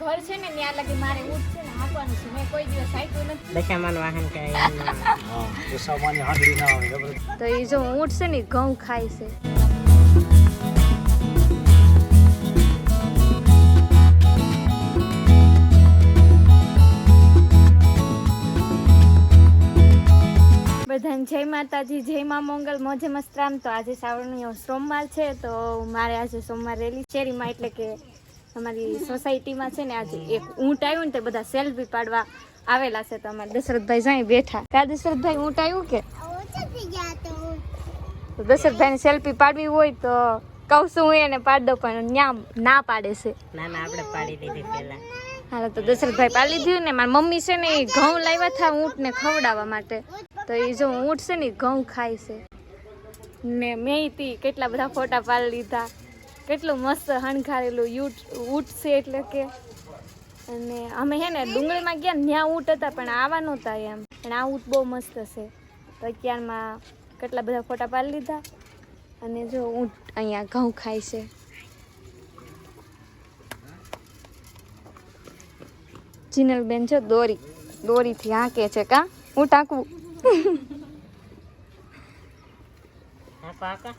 ઘર છે ને ત્યાં લગી મારે ઊંટ છે ને હાંકવાનું છે. મેં કોઈ દિવસ હાંક્યું નથી. દશામાન વાહન કહેવાય હા હાંડવી ના આવે તો એ જો ઊંટ છે ને ઘઉં ખાય છે. બધાને જય માતાજી જય મા મંગલ મોજે મસ્તરામ તો આજે શ્રાવણીઓ સોમવાર છે તો મારે આજે સોમવાર રેલી શેરીમાં એટલે કે અમારી સોસાયટીમાં છે ને આજે એક ઊંટ આવ્યું ને તે બધા સેલ્ફી પાડવા આવેલા છે તો અમારે દશરથભાઈ જાય બેઠા. કા દશરથભાઈ ઊંટ આવ્યું કે? દશરથભાઈ સેલ્ફી પાડવી હોય તો કહું છું હું એને પાડ દઉં પણ ન્યા ના પાડે છે. ના ના આપણે પાડી દીધી પહેલા. હાલો તો દશરથભાઈ પાડી દીધું ને મારી મમ્મી છે ને એ ઘઉં લાવ્યા હતા ઊંટને ખવડાવવા માટે. તો એ જો ઊંટ છે ને ઘઉં ખાય છે. ને મેં કેટલા બધા ફોટા પાડી લીધા. કેટલું મસ્ત હણઘારેલું ઊંટ ઊંટ છે એટલે કે. અને અમે હે ને ડુંગળીમાં ગયા ત્યાં ઊંટ હતા, પણ આવા નહોતા એમ. પણ આ ઊંટ બહુ મસ્ત છે. તો અત્યારમાં કેટલા બધા ફોટા પાડી લીધા. અને જો ઊંટ અહીંયા ઘઉં ખાય છે. જીનલબેન છે દોરી, દોરીથી હાંકે છે કા? હું ટાંકવું? હાકો હાકો.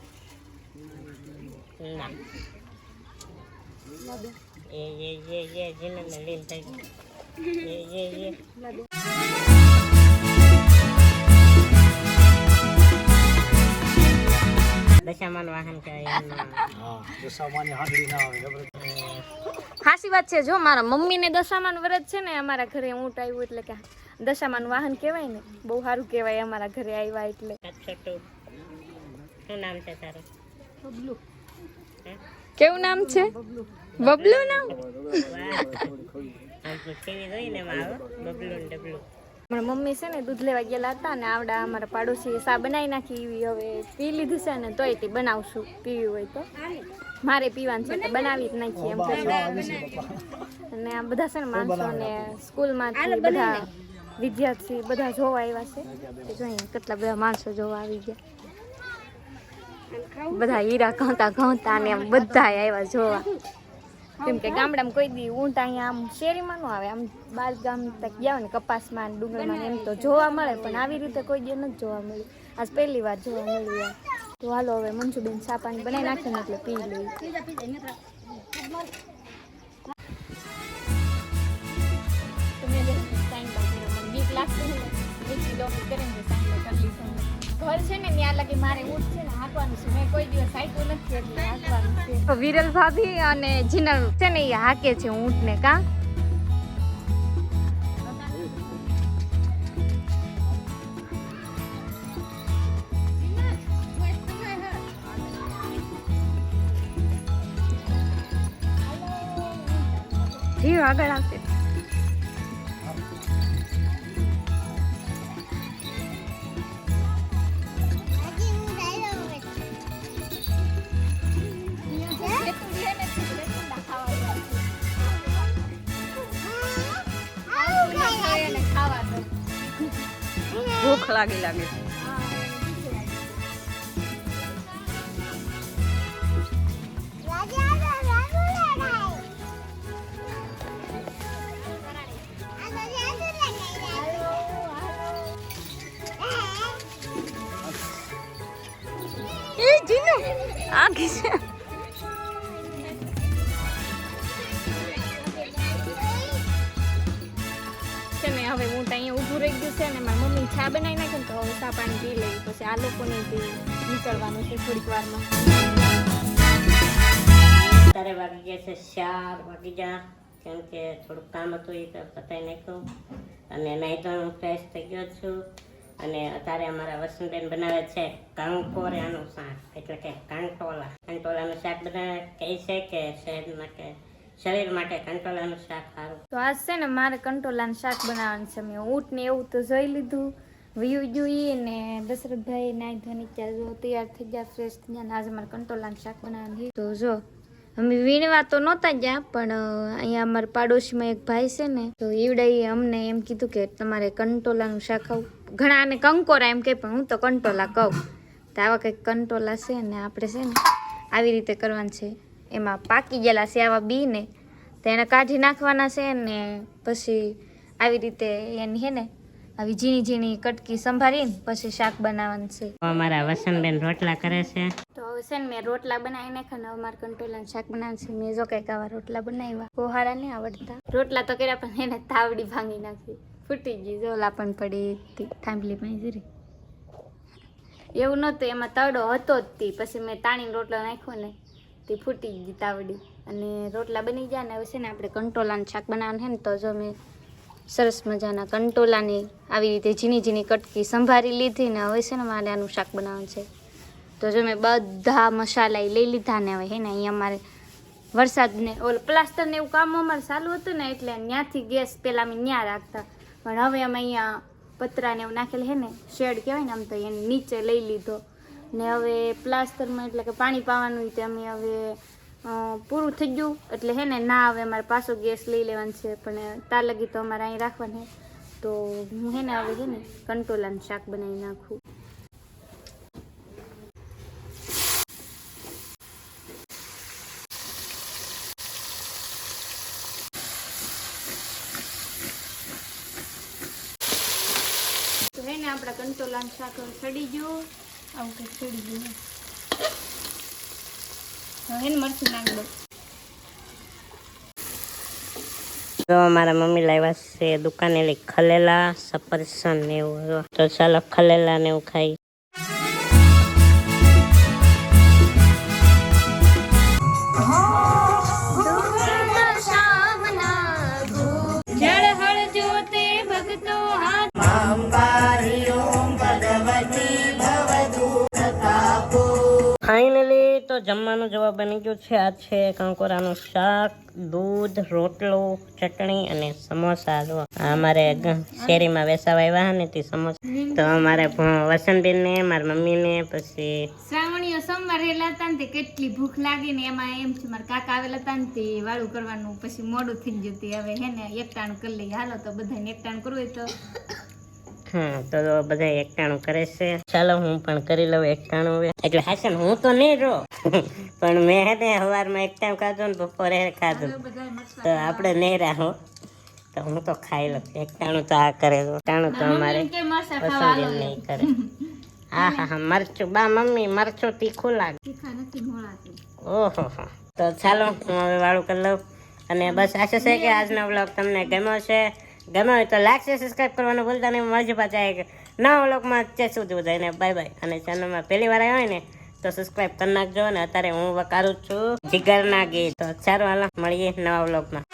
ના એ એ એ એ જીને લીન થઈ ગઈ એ એ એ દશામાન વાહન કહેવાય એનું નામ. હા તો સામાન્ય હાંડવી ના આવે ખબર હાસી વાત છે જો મારા મમ્મીને દશામાન વ્રત છે ને અમારા ઘરે ઊંટ આવ્યું એટલે કે દશામાન વાહન કહેવાય ને બહુ સારું કહેવાય અમારા ઘરે આવ્યા એટલે છોટું શું નામ છે તારું હે? કેવું નામ છે? બબલુ નામ? મારા મમ્મી છે ને દૂધ લેવા ગયેલા હતા ને આવડા અમારા પાડોશી સા બનાવી નાખી એવી, હવે પી લીધી છે ને તોય તે બનાવશું, પીવી હોય તો. મારે પીવાનું છે બનાવી જ નાખીએ એમ કહ્યું અને આ બધા છે ને માણસો ને સ્કૂલમાંથી બધા વિદ્યાર્થી બધા જોવા આવ્યા છે. જોઈએ કેટલા બધા માણસો જોવા આવી ગયા. બધા હીરા ઘઉંતા ઘઉંતા ને એમ બધા આવ્યા જોવા. કેમ કે ગામડામાં કોઈ દી ઊંટ અહીંયા આમ શેરીમાં ન આવે આમ બાર ગામ તક ગયા ને કપાસમાં ને ડુંગળમાં એમ તો જોવા મળે પણ આવી રીતે કોઈ દી નથી જોવા મળ્યું. આજ પહેલી વાર જોવા મળ્યું તો હાલો હવે મંજુબેન ચા પાણી બનાવી નાખે ને એટલે પી લઈએ તમે જે ઘર છે ને ત્યાં લગી મારે ઊંટ છે ને હાંકવાનું છે. મેં કોઈ દિવસ હાંક્યું નથી એટલે હાંકવાનું છે. વિરલ ભાભી અને જીનલ છે ને એ હાકે છે ઊંટને કા? જીવ આગળ આવશે. ભૂખ લાગી લાગે. આ છે ચા બનાવી નાખે તો હવે ચા પાણી પી લઈ પછી આ લોકોને જે નીકળવાનું છે થોડીક વારમાં. તારે વાગી ગયા છે ચાર વાગી ગયા. કેમ કે થોડુંક કામ હતું એ તો પતાવી નાખ્યું. અને નહીં તો હું ફ્રેશ થઈ ગયો છું. અને અત્યારે અમારા વસંતબેન બનાવે છે કંકોરિયાનું શાક. એટલે કે કંટોલા. કંટોલાનું શાક બનાવે કહે છે કે શહેર માટે શરીર માટે કંટોલાનું શાક સારું. તો આજ છે ને મારે કંટોલાનું શાક બનાવવાનું છે. મેં ઊંટ ને એવું તો જોઈ લીધું. વ્યૂ જોઈએ ને, દશરથભાઈ નાઈ ધોની જો તૈયાર થઈ ગયા ફ્રેશ થઈ ગયા આજે મારે કંટોલાનું શાક બનાવવાનું તો જો, અમે વીણવા તો નહોતા ગયા, પણ અહીંયા અમારા પાડોશીમાં એક ભાઈ છે ને, તો ઈવડાઈએ અમને એમ કીધું કે તમારે કંટોલાનું શાક ઘણા આને કંકોરા એમ કહે, પણ હું તો કંટોલા કહું. તો આવા કંઈક કંટોલા છે ને, આપણે છે ને, આવી રીતે કરવાનું છે. એમાં પાકી ગયેલા છે આવા બી ને, તો એને કાઢી નાખવાના છે ને, પછી આવી રીતે એની છે ને આવી ઝીણી ઝીણી કટકી સંભાળીને પછી શાક બનાવવાનું છે. અમારા વસંતબેન રોટલા કરે છે. તો હવે છે ને મેં રોટલા બનાવી નાખ્યા ને હવે મારે કંટોલાનું શાક બનાવવાનું છે. મેં જો કંઈક આવા રોટલા બનાવ્યા. કોહારા નહીં આવડતા. રોટલા તો કર્યા પણ એને તાવડી ભાંગી નાખી. ફૂટી ગઈ. જો લાપણ પડી હતી. થાંભલી પાંજરી એવું નહોતું. એમાં તડો હતો જ તે. પછી મેં તાણીને રોટલો નાખ્યો ને તે ફૂટી ગઈ તાવડી. અને રોટલા બની ગયા ને હવે છે ને આપણે કંટોલાનું શાક બનાવવાનું છે ને તો જો મેં સરસ મજાના કંટોલાની આવી રીતે ઝીણી ઝીણી કટકી સંભાળી લીધી ને હવે છે ને મારે આનું શાક બનાવવાનું છે. તો જો મેં બધા મસાલા લઈ લીધા ને હવે હે ને અહીંયા અમારે વરસાદને ઓલ પ્લાસ્ટરને એવું કામ અમારે ચાલુ હતું ને એટલે ત્યાંથી ગેસ પહેલાં અમે ત્યાં રાખતા. પણ હવે અમે અહીંયા પતરાને એવું નાખેલ હે ને શેડ કહેવાય ને આમ તો એને નીચે લઈ લીધો. ને હવે પ્લાસ્ટરમાં એટલે કે પાણી પાવાનું તે અમે હવે પૂરું થઈ ગયું. એટલે હે ને, ના હવે અમારે પાછો ગેસ લઈ લેવાનું છે, પણ તાર લગી તો અમારે અહીં રાખવાનું તો હું હે ને હવે છે ને કંટોલાનું શાક બનાવી નાખું. તો હે ને, આપણા કંટોલાનું શાક સડી ગયું. આવું કંઈક સડી ગયું. હવે મારા મમ્મી લાવ્યા છે દુકાને લઈ ખલેલા, સફરસન ને એવું તો ચાલો ખલેલા ને એવું ખાઈ. તો જમવાનો જવાબ બની ગયો છે, આ છે કંકોરાનું શાક, દૂધ, રોટલો, ચટણી અને સમોસા. જો અમારે શેરીમાં વેસાવા આવ્યા ને તે સમોસા. તો અમારે વસંતબેન ને મારા મમ્મી ને પછી શ્રાવણીઓ સોમવાર રહેલા હતા ને કેટલી ભૂખ લાગી ને એમાં એમ છે, મારા કાકા આવેલા હતા ને તે વાળું કરવાનું, પછી મોડું થઈ ગયું હવે હે ને એકટાણું કરી લઈએ. હાલો તો બધાને એકટાણું કરવું હોય તો હા તો બધા એકટાણું કરે છે. ચાલો હું પણ કરી લઉં એકટાણું હવે. એટલે હાસન હું તો નહીં રો પણ મેં હે ને સવારમાં એકટાણું ખાધું ને બપોરે ખાધું. તો આપણે નહીં રાહો તો હું તો ખાઈ લઉં. એકટાણું તો આ કરે. એકટાણું તો અમારે પસંદ નહીં કરે. હા હા હા મરચું. બા મમ્મી મરચું તીખું લાગે ઓહો હો. તો ચાલો હું હવે વાળું કરી લઉં. અને બસ આશા છે કે આજનો બ્લોગ તમને ગમ્યો છે. ગમ્યો હોય તો લાઈક છે સબસ્ક્રાઈબ કરવાનું ભૂલતા નહીં. મળજો પાછા એક નવા લોકમાં ત્યાં સુધી બધાને બાય બાય અને ચેનલમાં પહેલી વાર આવ્યો ને, તો સબસ્ક્રાઈબ કરી નાખજો. અને અત્યારે હું વકારું છું. જીગરના ગીત. તો સારું હાલ, મળીએ નવા બ્લોગમાં